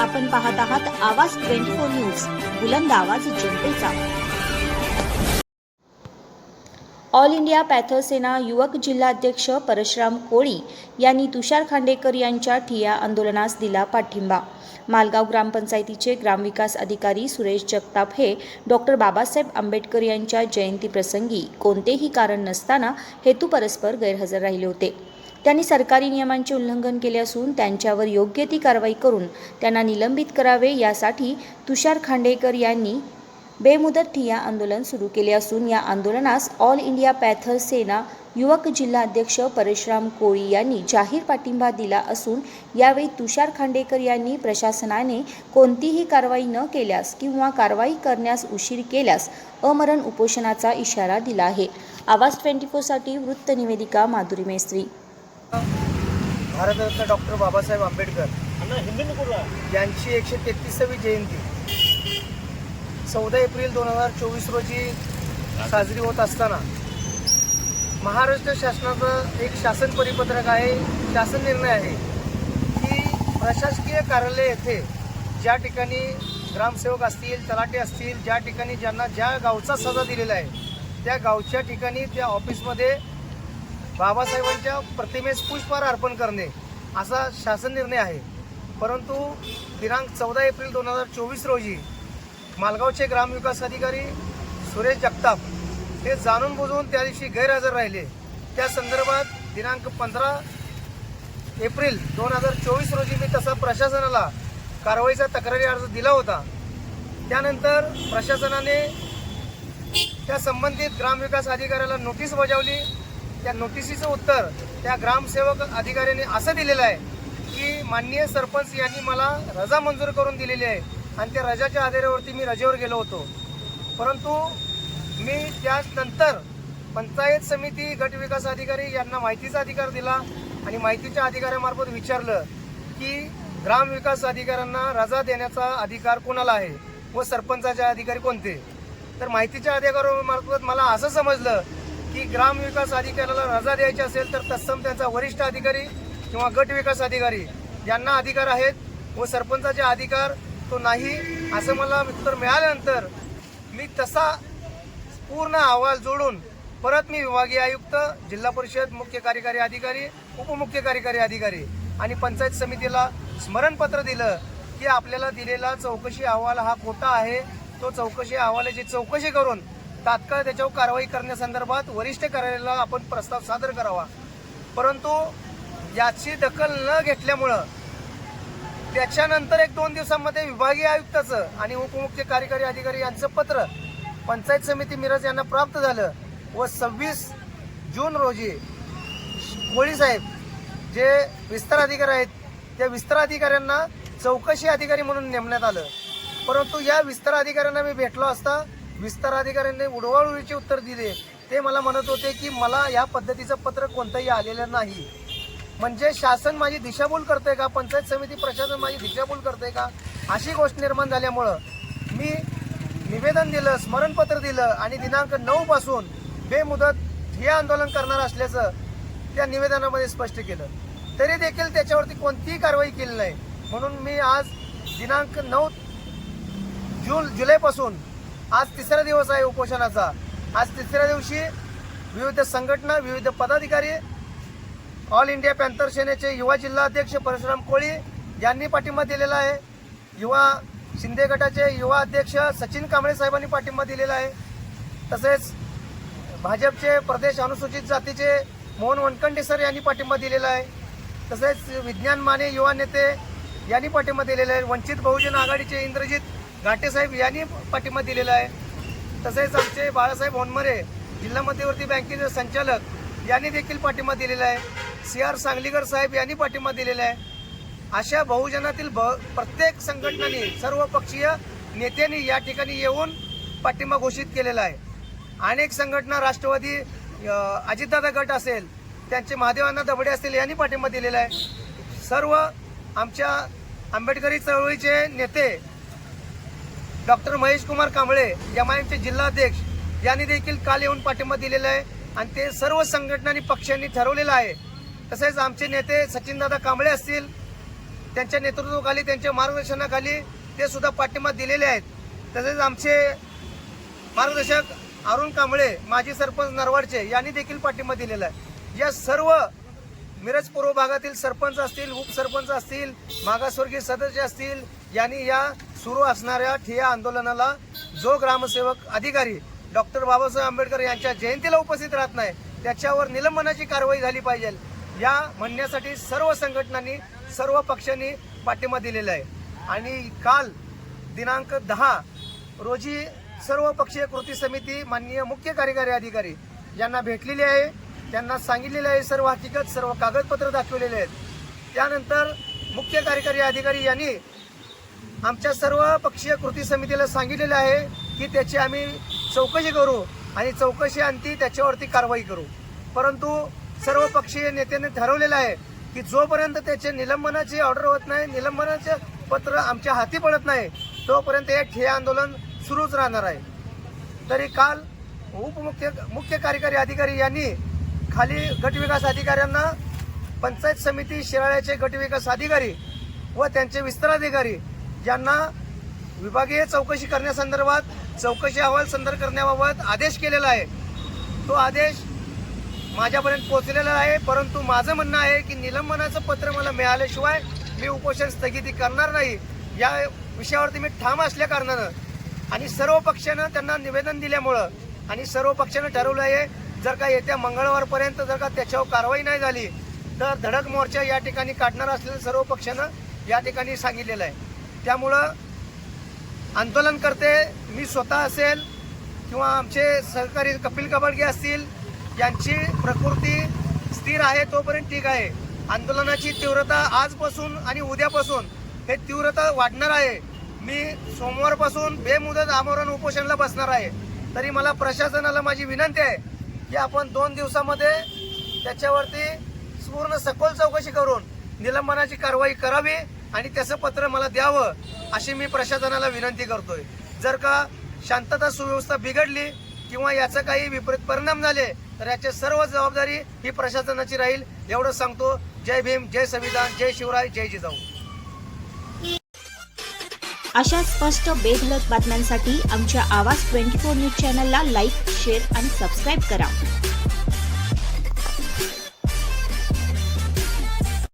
आपण पाहत आहात आवाज ट्वेंटी फोर न्यूज बुलंद आवाज जनतेचा. ऑल इंडिया पॅथरसेना युवक जिल्हाध्यक्ष परशुराम कोळी यांनी तुषार खांडेकर यांच्या ठिय्या आंदोलनास दिला पाठिंबा. मालगाव ग्रामपंचायतीचे ग्रामविकास अधिकारी सुरेश जगताप हे डॉक्टर बाबासाहेब आंबेडकर यांच्या जयंतीप्रसंगी कोणतेही कारण नसताना हेतू परस्पर गैरहजर राहिले होते. त्यांनी सरकारी नियमांचे उल्लंघन केले असून त्यांच्यावर योग्य ती कारवाई करून त्यांना निलंबित करावे यासाठी तुषार खांडेकर यांनी बेमुदत ठिय्या आंदोलन सुरू केले असून या आंदोलनास ऑल इंडिया पॅथर सेना युवक जिल्हाध्यक्ष परशुराम कोळी यांनी जाहीर पाठिंबा दिला असून यावेळी तुषार खांडेकर यांनी प्रशासनाने कोणतीही कारवाई न केल्यास किंवा कारवाई करण्यास उशीर केल्यास अमरण उपोषणाचा इशारा दिला आहे. आवाज ट्वेंटी फोरसाठी वृत्तनिवेदिका माधुरी मेस्त्री. भारतरत्न डॉक्टर बाबासाहेब आंबेडकर यांची एकशे तेहतीसावी जयंती. चौदा एप्रिल दोन हजार चोवीस रोजी साजरी होत असताना महाराष्ट्र शासनाचं एक शासन परिपत्रक आहे शासन निर्णय आहे की प्रशासकीय कार्यालय येथे ज्या ठिकाणी ग्रामसेवक असतील तलाटे असतील ज्या ठिकाणी ज्यांना ज्या गावचा सजा दिलेला आहे त्या गावच्या ठिकाणी त्या ऑफिसमध्ये बाबासाहेबांच्या प्रतिमेस पुष्पहार अर्पण करणे असा शासन निर्णय आहे. परंतु दिनांक चौदा एप्रिल दोन हजार चोवीस रोजी मालगावचे ग्रामविकास अधिकारी सुरेश जगताप हे जाणून बुजून त्या दिवशी गैरहजर राहिले. त्या संदर्भात दिनांक पंधरा एप्रिल दोन हजार चोवीस रोजी मी तसा प्रशासनाला कारवाईचा तक्रारी अर्ज दिला होता. त्यानंतर प्रशासनाने त्या संबंधित ग्रामविकास अधिकाऱ्याला नोटीस बजावली. त्या नोटिसीचं उत्तर त्या ग्रामसेवक अधिकाऱ्याने असं दिलेलं आहे की माननीय सरपंच यांनी मला रजा मंजूर करून दिलेली आहे आणि त्या रजाच्या आधारावरती मी रजेवर गेलो होतो. परंतु मी त्यानंतर पंचायत समिती गट विकास अधिकारी यांना माहितीचा अधिकार दिला आणि माहितीच्या अधिकाऱ्यामार्फत विचारलं की ग्रामविकास अधिकाऱ्यांना रजा देण्याचा अधिकार कोणाला आहे व सरपंचाचे अधिकारी कोणते? तर माहितीच्या अधिकाऱ्यामार्फत मला असं समजलं की ग्रामविकास अधिकाऱ्याला रजा द्यायची असेल तर तत्सम त्यांचा वरिष्ठ अधिकारी किंवा गट विकास अधिकारी यांना अधिकार आहेत. व सरपंचाचे अधिकार तो नाही असं मला उत्तर मिळाल्यानंतर मी तसा पूर्ण अहवाल जोडून परत मी विभागीय आयुक्त जिल्हा परिषद मुख्य कार्यकारी अधिकारी उपमुख्य कार्यकारी अधिकारी आणि पंचायत समितीला स्मरणपत्र दिलं की आपल्याला दिलेला चौकशी अहवाल हा खोटा आहे. तो चौकशी अहवालाची चौकशी करून तात्काळ त्याच्यावर कारवाई करण्यासंदर्भात वरिष्ठ कार्यालयाला आपण प्रस्ताव सादर करावा. परंतु याची दखल न घेतल्यामुळं त्याच्यानंतर एक दोन दिवसांमध्ये विभागीय आयुक्ताचं आणि उपमुख्य कार्यकारी अधिकारी यांचं पत्र पंचायत समिती मिरज यांना प्राप्त झालं व सव्वीस जून रोजी कोळी साहेब जे विस्तार अधिकारी आहेत त्या विस्तार अधिकाऱ्यांना चौकशी अधिकारी म्हणून नेमण्यात आलं. परंतु या विस्तार अधिकाऱ्यांना मी भेटलो असता विस्तार अधिकाऱ्यांनी उडवाळुळीचे उत्तर दिले. ते मला म्हणत होते की मला या पद्धतीचं पत्र कोणतंही आलेलं नाही. म्हणजे शासन माझी दिशाभूल करतंय का? पंचायत समिती प्रशासन माझी दिशाभूल करतंय का? अशी गोष्ट निर्माण झाल्यामुळं मी निवेदन दिलं स्मरणपत्र दिलं आणि दिनांक नऊ पासून बेमुदत हे आंदोलन करणार असल्याचं त्या निवेदनामध्ये स्पष्ट केलं. तरी देखील त्याच्यावरती कोणतीही कारवाई केली नाही. म्हणून मी आज दिनांक नऊ जून जुलैपासून आज तिसरा दिवस आहे उपोषणाचा. आज तिसऱ्या दिवशी विविध संघटना विविध पदाधिकारी ऑल इंडिया पॅन्थर सेनेचे युवा जिल्हाध्यक्ष परशुराम कोळी यांनी पाठिंबा दिलेला आहे. युवा शिंदे गटाचे युवा अध्यक्ष सचिन कांबळे साहेबांनी पाठिंबा दिलेला आहे. तसेच भाजपचे प्रदेश अनुसूचित जातीचे मोहन वनकंडे सर यांनी पाठिंबा दिलेला आहे. तसेच विज्ञान माने युवा नेते यांनी पाठिंबा दिलेला आहे. वंचित बहुजन आघाडीचे इंद्रजित घाटे साहेब यांनी पाठिंबा दिलेला आहे. तसेच आमचे बाळासाहेब होनमरे जिल्हा मध्यवर्ती बँकेचे संचालक यांनी देखील पाठिंबा दिलेला आहे. सी आर सांगलीकर साहेब यांनी पाठिंबा दिलेला आहे. अशा बहुजनातील ब प्रत्येक संघटनांनी सर्व पक्षीय नेत्यांनी या ठिकाणी येऊन पाठिंबा घोषित केलेला आहे. अनेक संघटना राष्ट्रवादी अजितदादा गट असेल त्यांचे महादेवांना दबडे असतील यांनी पाठिंबा दिलेला आहे. सर्व आमच्या आंबेडकरी चळवळीचे नेते डॉक्टर महेश कुमार कांबळे एमआयएमचे जिल्हाध्यक्ष यांनी देखील काल येऊन पाठिंबा दिलेला आहे आणि ते सर्व संघटनांनी पक्षांनी ठरवलेलं आहे. तसेच आमचे नेते सचिनदादा कांबळे असतील त्यांच्या नेतृत्वाखाली त्यांच्या मार्गदर्शनाखाली ते सुद्धा पाठिंबा दिलेले आहेत. तसेच आमचे मार्गदर्शक अरुण कांबळे माजी सरपंच नरवाडचे यांनी देखील पाठिंबा दिलेला आहे. या सर्व मिरज पूर्व भागातील सरपंच असतील उपसरपंच असतील मागासवर्गीय सदस्य असतील यांनी या सुरू असणाऱ्या ठिया आंदोलनाला जो ग्रामसेवक अधिकारी डॉक्टर बाबासाहेब आंबेडकर यांच्या जयंतीला उपस्थित राहत नाही त्याच्यावर निलंबनाची कारवाई झाली पाहिजे. या म्हणण्यासाठी सर्व संघटनांनी सर्व पक्षांनी पाठिंबा दिलेला आहे. आणि काल दिनांक दहा रोजी सर्व पक्षीय कृती समिती माननीय मुख्य कार्यकारी अधिकारी यांना भेटलेली आहे. त्यांना सांगितलेले आहे सर्व हकीकत सर्व कागदपत्र दाखवलेले आहेत. त्यानंतर मुख्य कार्यकारी अधिकारी यांनी आमच्या सर्व पक्षीय कृती समितीला सांगितलेलं आहे की त्याची आम्ही चौकशी करू आणि चौकशी आणती त्याच्यावरती कारवाई करू. परंतु सर्व पक्षीय नेत्यांनी ठरवलेलं आहे की जोपर्यंत त्याचे निलंबनाची ऑर्डर होत नाही निलंबनाचे पत्र आमच्या हाती पडत नाही तोपर्यंत हे ठिय्या आंदोलन सुरूच राहणार आहे. तरी काल उपमुख्य मुख्य कार्यकारी अधिकारी यांनी खाली गटविकास अधिकाऱ्यांना पंचायत समिती शिराळ्याचे गटविकास अधिकारी व त्यांचे विस्ताराधिकारी ज्यांना विभागीय चौकशी करण्यासंदर्भात चौकशी अहवाल संदर्भ करण्याबाबत आदेश केलेला आहे तो आदेश माझ्यापर्यंत पोहोचलेला आहे. परंतु माझं म्हणणं आहे की निलंबनाचं पत्र मला मिळाल्याशिवाय मी उपोषण स्थगिती करणार नाही. या विषयावरती मी ठाम असल्या कारणानं आणि सर्व पक्षानं त्यांना निवेदन दिल्यामुळं आणि सर्व पक्षानं ठरवलं आहे जर का येत्या मंगळवारपर्यंत जर का त्याच्यावर कारवाई नाही झाली तर धडक मोर्चा या ठिकाणी काढणार असलेल्या सर्व पक्षानं या ठिकाणी सांगितलेलं आहे. त्यामुळं आंदोलन करते. मी स्वतः असेल किंवा आमचे सहकारी कपिल कबडगे असतील यांची प्रकृती स्थिर आहे तोपर्यंत ठीक आहे. आंदोलनाची तीव्रता आजपासून आणि उद्यापासून हे तीव्रता वाढणार आहे. मी सोमवारपासून बेमुदत आमरण उपोषणला बसणार आहे. तरी मला प्रशासनाला माझी विनंती आहे की आपण दोन दिवसामध्ये त्याच्यावरती पूर्ण सखोल चौकशी करून निलंबनाची कारवाई करावी. आणि त्याचं पत्र मला द्यावं अशी मी प्रशासनाला विनंती करतोय. जर का शांतता सुव्यवस्था बिघडली किंवा याचा काही विपरीत परिणाम झाले तर याची सर्व जबाबदारी ही प्रशासनाची राहील एवढं सांगतो. जय भीम जय संविधान जय शिवराय जय जिजाऊ. अशा स्पष्ट बेधडक बातम्यांसाठी आमच्या आवाज ट्वेंटी फोर न्यूज चॅनलला लाईक शेअर आणि सबस्क्राईब करा.